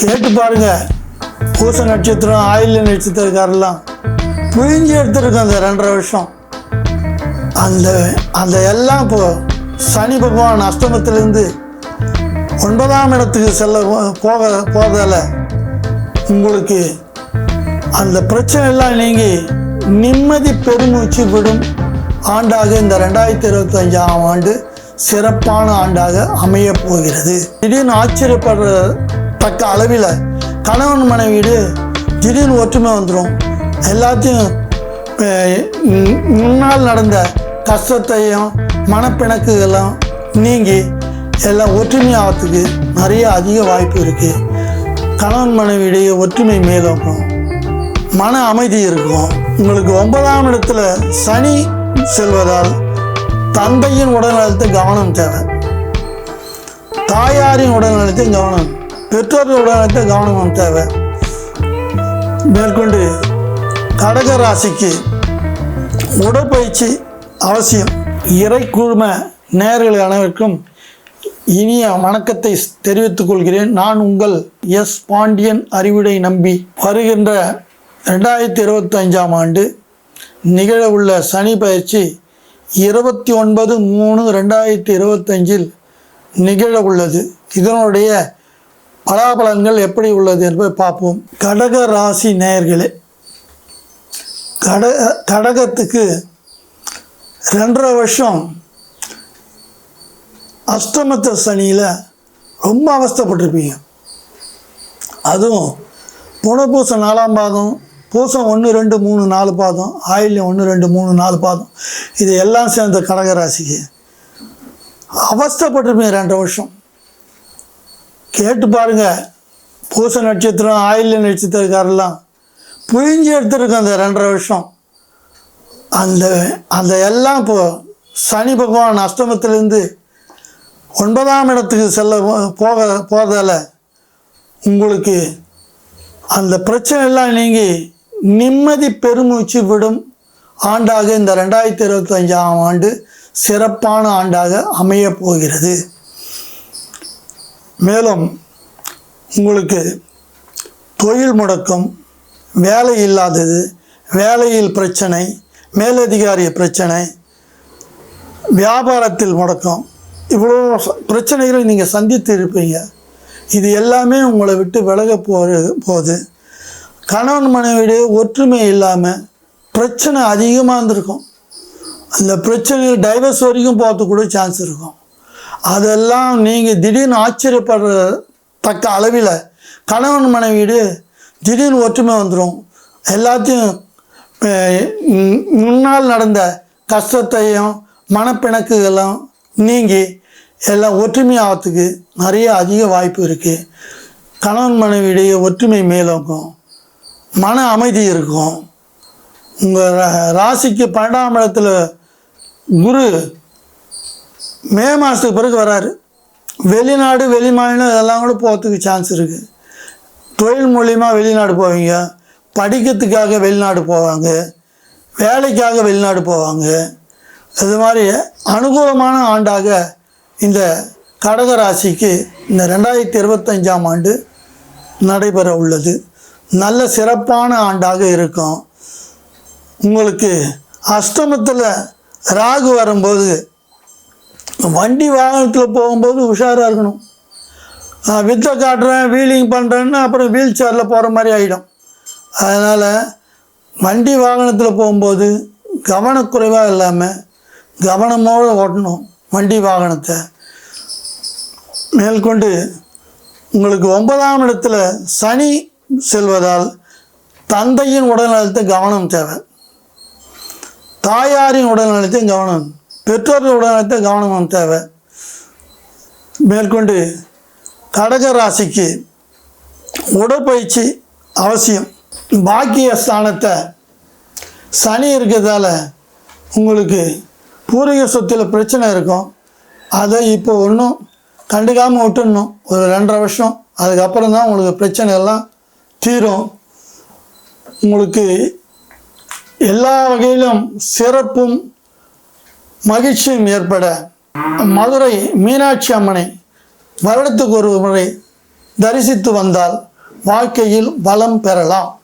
கேட்டு பாருங்க. பூச நட்சத்திரம் ஆயில் நட்சத்திரக்காரெல்லாம் புழிஞ்சு எடுத்துருக்கோம் அந்த ரெண்டரை வருஷம். அந்த அந்த எல்லாம் இப்போ சனி பகவான் அஷ்டமத்திலேருந்து ஒன்பதாம் இடத்துக்கு செல்ல போக போகிறதால உங்களுக்கு அந்த பிரச்சனை எல்லாம் நீங்கி நிம்மதி பெருமூச்சு விடும் ஆண்டாக இந்த ரெண்டாயிரத்தி இருபத்தஞ்சாம் ஆண்டு சிறப்பான ஆண்டாக அமைய போகிறது. திடீர்னு ஆச்சரியப்படுற தக்க அளவில் கணவன் மனைவிடு திடீர்னு ஒற்றுமை வந்துடும் எல்லாத்தையும் முன்னால் நடந்த கஷ்டத்தையும் மனப்பிணக்குகளும் நீங்கி எல்லாம் ஒற்றுமையாகிறதுக்கு நிறைய அதிக வாய்ப்பு இருக்குது கணவன் மனைவியிடையே ஒற்றுமை மேலோக்கும் மன அமைதி இருக்கும். உங்களுக்கு ஒன்பதாம் இடத்துல சனி செல்வதால் தந்தையின் உடல்நலத்தை கவனம் தேவை. தாயாரின் உடல்நலத்தை கவனம். பெற்றோர்களோட உடல்நலத்தை கவனம் தேவை. மேற்கொண்டு கடக ராசிக்கு உடற்பயிற்சி அவசியம். இறை குழும நேர்கள் அனைவருக்கும் இனிய வணக்கத்தை தெரிவித்துக் கொள்கிறேன். நான் உங்கள் எஸ் பாண்டியன் அறிவுடை நம்பி வருகின்ற ரெண்டாயிரத்தி இருபத்தஞ்சாம் ஆண்டு நிகழவுள்ள சனி பயிற்சி இருபத்தி ஒன்பது மூணு ரெண்டாயிரத்தி இருபத்தஞ்சில் நிகழ உள்ளது இதனுடைய பலாபலன்கள் எப்படி உள்ளது என்பதை பார்ப்போம். கடக ராசி நேயர்களே கட கடகத்துக்கு ரெண்டரை வருஷம் அஷ்டமத்த சனியில் ரொம்ப அவஸ்தைப்பட்டிருப்பீங்க. அதுவும் புனப்பூசம் நாலாம் பாதம் பூசம் ஒன்று ரெண்டு மூணு நாலு பாதம் ஆயில்யம் ஒன்று ரெண்டு மூணு நாலு பாதம் இது எல்லாம் சேர்ந்த கடகராசிக்கு அவஸ்தைப்பட்டிருப்பீங்க ரெண்டரை வருஷம். கேட்டு பாருங்க. பூச நட்சத்திரம் ஆயில் நட்சத்திரக்காரெல்லாம் புழிஞ்சு எடுத்துருக்கு அந்த ரெண்டரை வருஷம். அந்த அந்த எல்லாம் இப்போ சனி பகவான் அஷ்டமத்திலேருந்து ஒன்பதாம் இடத்துக்கு செல்ல போக போகிறதால உங்களுக்கு அந்த பிரச்சனையெல்லாம் நீங்கி நிம்மதி பெருமூச்சு விடும் ஆண்டாக இந்த ரெண்டாயிரத்தி இருபத்தஞ்சாம் ஆண்டு சிறப்பான ஆண்டாக அமைய போகிறது. மேலும் உங்களுக்கு தொழில் முடக்கம் வேலை இல்லாதது வேலையில் பிரச்சனை மேலதிகாரி பிரச்சனை வியாபாரத்தில் முடக்கம் இவ்வளோ பிரச்சனைகளை நீங்கள் சந்தித்து இருப்பீங்க. இது எல்லாமே உங்களை விட்டு விலக போகிற போது கணவன் மனைவிடைய ஒற்றுமை இல்லாமல் பிரச்சனை அதிகமாக இருந்திருக்கும். அந்த பிரச்சனையில் டைவர்ஸ் வரைக்கும் போகிறதுக்கு கூட சான்ஸ் இருக்கும். அதெல்லாம் நீங்கள் திடீர்னு ஆச்சரியப்படுற தக்க அளவில் கணவன் மனைவிடு திடீர்னு ஒற்றுமை வந்துடும் எல்லாத்தையும் முன்னால் நடந்த கஷ்டத்தையும் மனப்பிணக்குகளும் நீங்கி எல்லாம் ஒற்றுமையாகிறதுக்கு நிறைய அதிக வாய்ப்பு இருக்குது கணவன் மனைவியிடையே ஒற்றுமை மேலோக்கும் மன அமைதி இருக்கும். உங்கள் ராசிக்கு பன்னெண்டாம் இடத்துல குரு மே மாதத்துக்கு பிறகு வராரு. வெளிநாடு வெளி மாநிலம் இதெல்லாம் கூட போகிறதுக்கு சான்ஸ் இருக்குது தொழில் மூலியமாக வெளிநாடு போவீங்க. படிக்கிறதுக்காக வெளிநாடு போவாங்க. வேலைக்காக வெளிநாடு போவாங்க. இது மாதிரி அனுகூலமான ஆண்டாக இந்த கடக ராசிக்கு இந்த ரெண்டாயிரத்தி இருபத்தஞ்சாம் ஆண்டு நடைபெற உள்ளது. நல்ல சிறப்பான ஆண்டாக இருக்கும். உங்களுக்கு அஷ்டமத்தில் ராகு வரும்போது வண்டி வாகனத்தில் போகும்போது உஷாராக இருக்கணும். வித்தை காட்டுறேன் வீலிங் பண்ணுறேன்னு அப்புறம் வீல் சேரில் போகிற மாதிரி ஆகிடும் அதனால் வண்டி வாகனத்தில் போகும்போது கவனக்குறைவாக இல்லாமல் கவனமோடு ஓட்டணும் வண்டி வாகனத்தை. மேற்கொண்டு உங்களுக்கு ஒன்பதாம் இடத்துல சனி செல்வதால் தந்தையின் உடல்நலத்தை கவனம் தேவை. தாயாரின் உடல்நலத்தையும் கவனம் பெற்றோர்கள் உடல்நலத்தை கவனம் தேவை. மேற்கொண்டு கடக ராசிக்கு உடற்பயிற்சி அவசியம். பாக்கிய ஸ்தானத்தை சனி இருக்கிறதால உங்களுக்கு பூர்வீக சொத்தில் பிரச்சனை இருக்கும். அதை இப்போ ஒன்றும் கண்டுக்காமல் விட்டுடணும். ஒரு ரெண்டரை வருஷம் அதுக்கப்புறம் தான் உங்களுக்கு பிரச்சனை எல்லாம் தீரும். உங்களுக்கு எல்லா வகையிலும் சிறப்பும் மகிழ்ச்சியும் ஏற்பட. மதுரை மீனாட்சி அம்மனை வருடத்துக்கு ஒரு முறை தரிசித்து வந்தால் வாழ்க்கையில் வளம் பெறலாம்.